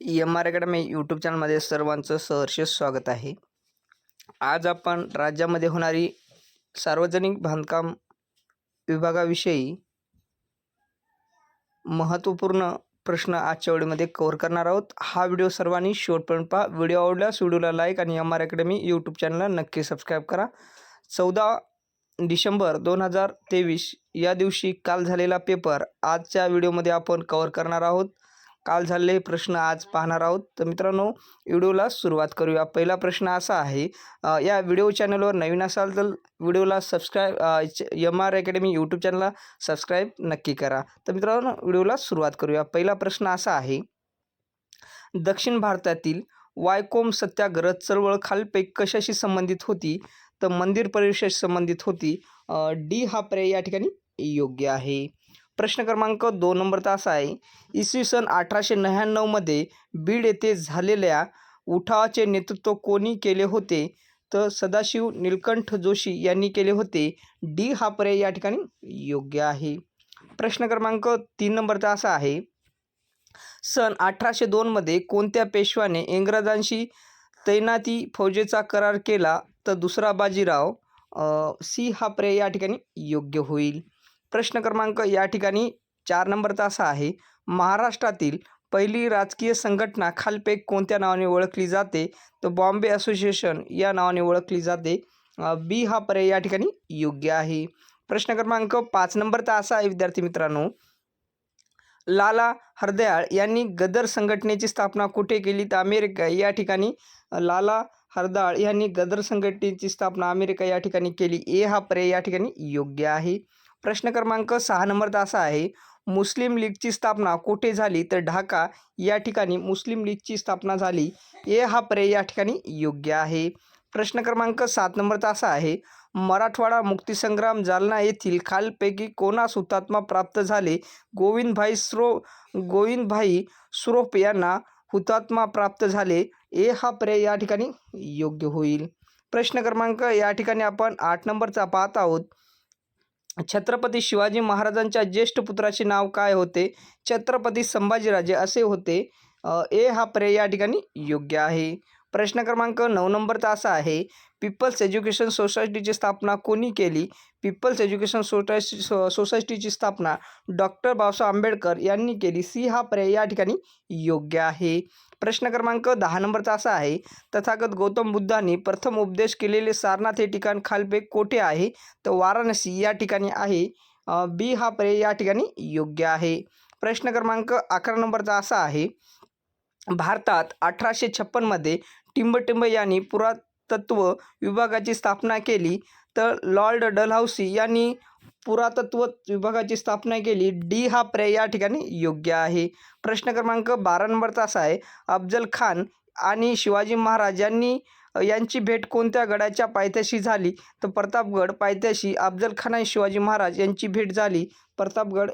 M R academy YouTube चॅनलमध्ये सर्वांचं सहर्ष स्वागत आहे. आज आपण राज्यामध्ये होणारी सार्वजनिक बांधकाम विभागाविषयी महत्त्वपूर्ण प्रश्न आजच्या व्हिडिओमध्ये कव्हर करणार आहोत. हा व्हिडिओ सर्वांनी शेवटपर्यंत पहा. व्हिडिओ आवडल्यास व्हिडिओला लाईक आणि एम आर अकॅडमी यूट्यूब चॅनलला नक्की सबस्क्राईब करा. चौदा डिसेंबर दोन हजार तेवीस या दिवशी काल झालेला पेपर आजच्या व्हिडिओमध्ये आपण कव्हर करणार आहोत. काल झालेले प्रश्न आज पाहणार आहोत. तर मित्रांनो व्हिडिओला सुरुवात करूया. पहिला प्रश्न असा आहे या व्हिडिओ चॅनलवर नवीन असाल तर व्हिडिओला subscribe M R academy YouTube चॅनलला सबस्क्राईब नक्की करा. तर मित्रांनो व्हिडिओला सुरुवात करूया. पहिला प्रश्न असा आहे दक्षिण भारतातील वायकोम सत्याग्रह चळवळ खालीलपैकी कशाशी संबंधित होती? तर मंदिर परिवेशाशी संबंधित होती. डी हा पर्याय या ठिकाणी योग्य आहे. प्रश्न क्रमांक दोन नंबरचा असा आहे. इसवी सन अठराशे नव्याण्णवमध्ये बीड येथे झालेल्या उठावाचे नेतृत्व कोणी केले होते? तर सदाशिव निलकंठ जोशी यांनी केले होते. डी हा पर्याय या ठिकाणी योग्य आहे. प्रश्न क्रमांक तीन नंबरचा असा आहे. सन अठराशे दोनमध्ये कोणत्या पेशवाने इंग्रजांशी तैनाती फौजेचा करार केला? तर दुसरा बाजीराव सी हा पर्याय या ठिकाणी योग्य होईल. प्रश्न क्रमांक या ठिकाणी चार नंबरचा असा आहे. महाराष्ट्रातील पहिली राजकीय संघटना खालपैकी कोणत्या नावाने ओळखली जाते? तर बॉम्बे असोसिएशन या नावाने ओळखली जाते. बी हा पर्याय या ठिकाणी योग्य आहे. प्रश्न क्रमांक पाच नंबरचा असा आहे, विद्यार्थी मित्रांनो. लाला हरदयाळ यांनी गदर संघटनेची स्थापना कुठे केली? तर अमेरिका या ठिकाणी लाला हरदाळ यांनी गदर संघटनेची स्थापना अमेरिका या ठिकाणी केली. ए हा पर्याय या ठिकाणी योग्य आहे. प्रश्न क्रमांक सहा नंबरचा असा आहे. मुस्लिम लीगची स्थापना कुठे झाली? तर ढाका या ठिकाणी मुस्लिम लीगची स्थापना झाली. ए हा पर्याय या ठिकाणी योग्य आहे. प्रश्न क्रमांक सात नंबरचा असा आहे. मराठवाडा मुक्तिसंग्राम जालना येथील खालपैकी कोणास हुतात्मा प्राप्त झाले? गोविंदभाई स्रो गोविंदभाई सुरोप यांना हुतात्मा प्राप्त झाले. ए हा पर्याय या ठिकाणी योग्य होईल. प्रश्न क्रमांक या ठिकाणी आपण आठ नंबरचा पाहत आहोत. छत्रपती शिवाजी महाराजांच्या ज्येष्ठ पुत्राचे नाव काय होते? छत्रपती संभाजीराजे असे होते. ए हा पर्याय या ठिकाणी योग्य आहे. प्रश्न क्रमांक नऊ नंबरचा असा आहे पीपल्स एज्युकेशन सोसायटीची स्थापना कोणी केली पीपल्स एज्युकेशन सोसाय सो सोसायटीची स्थापना डॉक्टर बाबासाहेब आंबेडकर यांनी केली. सी हा पर्याय या ठिकाणी योग्य आहे. प्रश्न क्रमांक दहा नंबरचा असा आहे तथागत गौतम बुद्धांनी प्रथम उपदेश केलेले सारनाथ हे ठिकाण खालपे कोठे आहे तर वाराणसी या ठिकाणी आहे. बी हा पर्याय या ठिकाणी योग्य आहे. प्रश्न क्रमांक अकरा नंबरचा असा आहे भारतात अठराशे छप्पनमध्ये टिंबटिंब यांनी पुरातत्व विभागाची स्थापना केली. तर लॉर्ड डलहौसी यांनी पुरातत्व विभागाची स्थापना केली. डी हा पर्याय या ठिकाणी योग्य आहे. प्रश्न क्रमांक बारा नंबरचा असा आहे. अफजल खान आणि शिवाजी महाराज यांनी यांची भेट कोणत्या गडाच्या पायथ्याशी झाली? तर प्रतापगड पायथ्याशी अफजल खान आणि शिवाजी महाराज यांची भेट झाली. प्रतापगड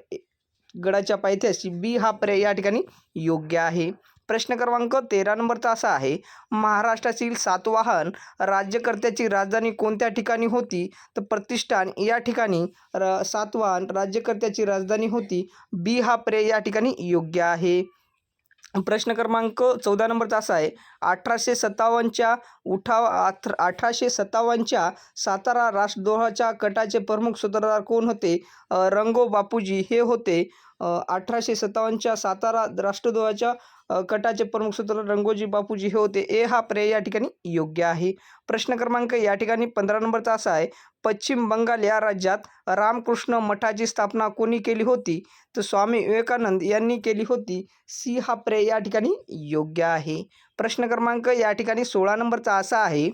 गडाच्या पायथ्याशी बी हा पर्याय या ठिकाणी योग्य आहे. प्रश्न क्रमांक तेरा नंबरचा असा आहे महाराष्ट्रातील सातवाहन राज्यकर्त्याची राजधानी कोणत्या ठिकाणी होती? तर प्रतिष्ठान या ठिकाणी र सातवाहन राज्यकर्त्याची राजधानी होती. बी हा पर्याय या ठिकाणी योग्य आहे. प्रश्न क्रमांक चौदा नंबरचा असा आहे अठराशे सत्तावन्नच्या उठाव अठ अठराशे सत्तावन्नच्या सातारा राष्ट्रद्रोहाच्या कटाचे प्रमुख सूत्रधार कोण होते? रंगो बापूजी हे होते. अठराशे सत्तावन्नच्या सातारा राष्ट्रद्रोहाच्या कटाचे प्रमुख सूत्र रंगोजी बापूजी हे होते. ए हा पर्याय या ठिकाणी योग्य आहे. प्रश्न क्रमांक या ठिकाणी पंधरा नंबरचा असा आहे. पश्चिम बंगाल या राज्यात रामकृष्ण मठाची स्थापना कोणी केली होती? तर स्वामी विवेकानंद यांनी केली होती. सी हा पर्याय या ठिकाणी योग्य आहे. प्रश्न क्रमांक या ठिकाणी सोळा नंबरचा असा आहे.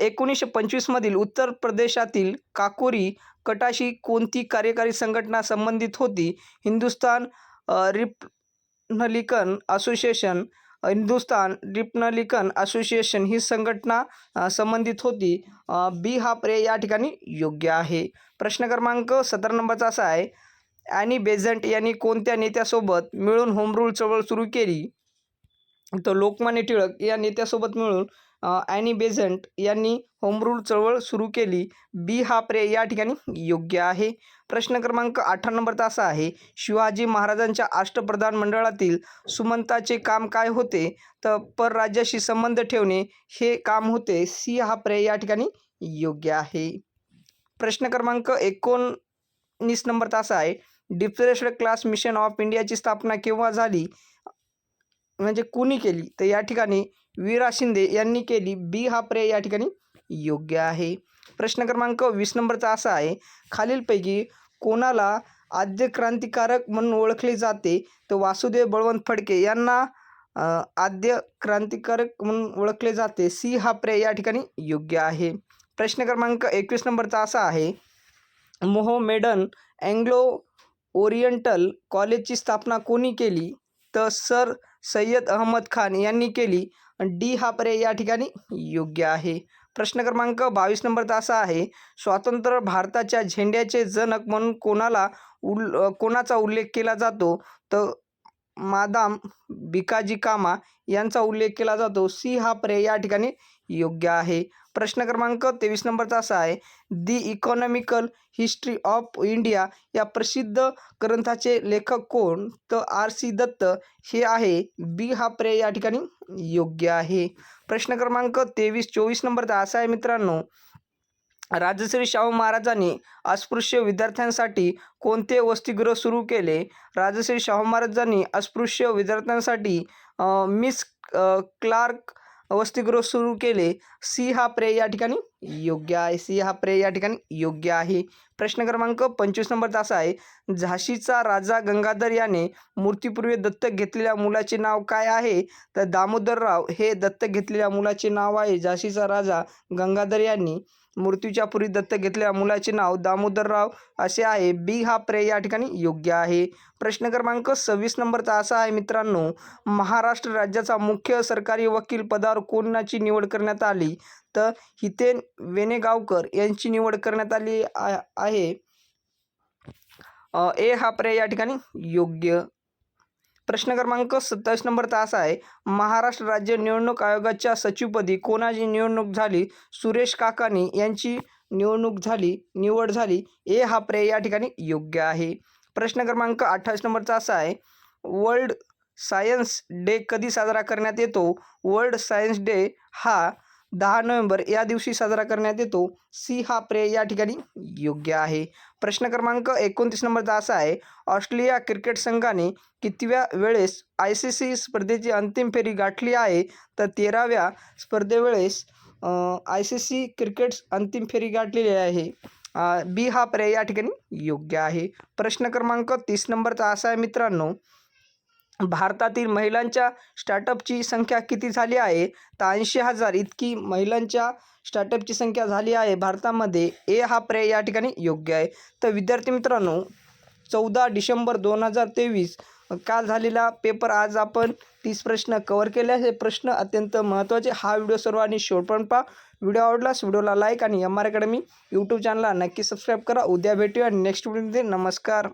एकोणीसशे पंचवीसमधील उत्तर प्रदेशातील काकोरी कटाशी कोणती कार्यकारी संघटना संबंधित होती? हिंदुस्तान रिप Republican Association Hindustan Republican Association ही संघटना संबंधित होती. बी हा पर्याय या ठिकाणी योग्य आहे. प्रश्न क्रमांक सतरा नंबरचा असा आहे. ॲनी बेझंट यांनी कोणत्या नेत्यासोबत मिळून होम रूल चळवळ सुरू केली? तर लोकमान्य टिळक या नेत्यासोबत मिळून ॲनी बेझंट यांनी होमरूल चळवळ सुरू केली. बी हा प्रे या ठिकाणी योग्य आहे. प्रश्न क्रमांक अठरा नंबरचा असा आहे. शिवाजी महाराजांच्या अष्टप्रधान मंडळातील सुमंताचे काम काय होते? तर परराज्याशी संबंध ठेवणे हे काम होते. सी हा प्रे या ठिकाणी योग्य आहे. प्रश्न क्रमांक एकोणीस नंबरचा असा आहे. डिप्रेस्ड क्लास मिशन ऑफ इंडियाची स्थापना केव्हा झाली? म्हणजे कुणी केली? तर या ठिकाणी वीरा शिंदे यांनी केली. बी हा पर्याय या ठिकाणी योग्य आहे. प्रश्न क्रमांक वीस नंबरचा असा आहे खालीलपैकी कोणाला आद्य क्रांतिकारक म्हणून ओळखले जाते? तर वासुदेव बळवंत फडके यांना आद्य क्रांतिकारक म्हणून ओळखले जाते. सी हा पर्याय या ठिकाणी योग्य आहे. प्रश्न क्रमांक एकवीस नंबरचा असा आहे मोहमेडन अँग्लो ओरिएंटल कॉलेजची स्थापना कोणी केली? तर सर सय्यद अहमद खान यांनी केली. डी हा पर्याय या ठिकाणी योग्य आहे. प्रश्न क्रमांक बावीस नंबरचा असा आहे स्वातंत्र्य भारताच्या झेंड्याचे जनक म्हणून कोणाला उल कोणाचा उल्लेख केला जातो? तर मादाम भिकाजी कामा यांचा उल्लेख केला जातो. सी हा पर्याय या ठिकाणी योग्य आहे. प्रश्न क्रमांक तेवीस नंबरचा असा आहे. The Economical History of India या प्रसिद्ध ग्रंथाचे लेखक कोण? तर आर. सी. दत्त. हे आहे. बी हा पर्याय या ठिकाणी योग्य आहे. प्रश्न क्रमांक तेवीस चोवीस नंबरचा असा आहे मित्रांनो. राजश्री शाहू महाराजांनी अस्पृश्य विद्यार्थ्यांसाठी कोणते वसतिगृह सुरू केले? राजश्री शाहू महाराजांनी अस्पृश्य विद्यार्थ्यांसाठी मिस क्लार्क वसतिगृह सुरू केले. सी हा पर्याय या ठिकाणी योग्य आहे. सी हा पर्याय या ठिकाणी योग्य आहे. प्रश्न क्रमांक पंचवीस नंबरचा असा आहे. झाशीचा राजा गंगाधर याने मूर्तीपूर्वी दत्तक घेतलेल्या मुलाचे नाव काय आहे? तर दामोदरराव हे दत्तक घेतलेल्या मुलाचे नाव आहे. झाशीचा राजा गंगाधर यांनी मृत्यूच्या पूर्वी दत्तक घेतलेल्या मुलाचे नाव दामोदरराव असे आहे. बी हा पर्याय या ठिकाणी योग्य आहे. प्रश्न क्रमांक सव्वीस नंबरचा असा आहे मित्रांनो. महाराष्ट्र राज्याचा मुख्य सरकारी वकील पदावर कोणाची निवड करण्यात आली? तर हितेन वेनेगावकर यांची निवड करण्यात आली आ- आहे. ए हा पर्याय या ठिकाणी योग्य प्रश्न क्रमांक सत्तावीस नंबरचा असा आहे. महाराष्ट्र राज्य निवडणूक आयोगाच्या सचिवपदी कोणाची निवडणूक झाली? सुरेश काकानी यांची निवडणूक झाली निवड झाली. ए हा पर्याय या ठिकाणी योग्य आहे. प्रश्न क्रमांक अठ्ठावीस नंबरचा असा आहे. वर्ल्ड सायन्स डे कधी साजरा करण्यात येतो? वर्ल्ड सायन्स डे हा दहा नोव्हेंबर या दिवशी साजरा करण्यात येतो. सी हा पर्याय या ठिकाणी योग्य आहे. प्रश्न क्रमांक एकोणतीस नंबरचा असा आहे ऑस्ट्रेलिया क्रिकेट संघाने कितव्या वेळेस आय सी सी स्पर्धेची अंतिम फेरी गाठली आहे? तर तेराव्या स्पर्धेवेळेस आय सी सी क्रिकेट अंतिम फेरी गाठलेली आहे. बी हा पर्याय या ठिकाणी योग्य आहे. प्रश्न क्रमांक तीस नंबरचा असा आहे मित्रांनो. भारतातील महिलांच्या स्टार्टअपची संख्या किती झाली आहे? तर ऐंशी हजार इतकी महिलांच्या स्टार्टअपची संख्या झाली आहे. भारतामध्ये ए हा पर्याय या ठिकाणी योग्य आहे. तर विद्यार्थी मित्रांनो चौदा डिसेंबर दोन हजार तेवीस काल झालेला पेपर आज आपण तीस प्रश्न कवर केले हे प्रश्न अत्यंत महत्त्वाचे हा व्हिडिओ सर्वांनी शेवटपर्यंत पहा. व्हिडिओ आवडलास व्हिडिओला लाईक आणि एम आर अकॅडमी यूट्यूब चॅनलला नक्की सबस्क्राईब करा. उद्या भेटूया नेक्स्ट व्हिडिओमध्ये नमस्कार.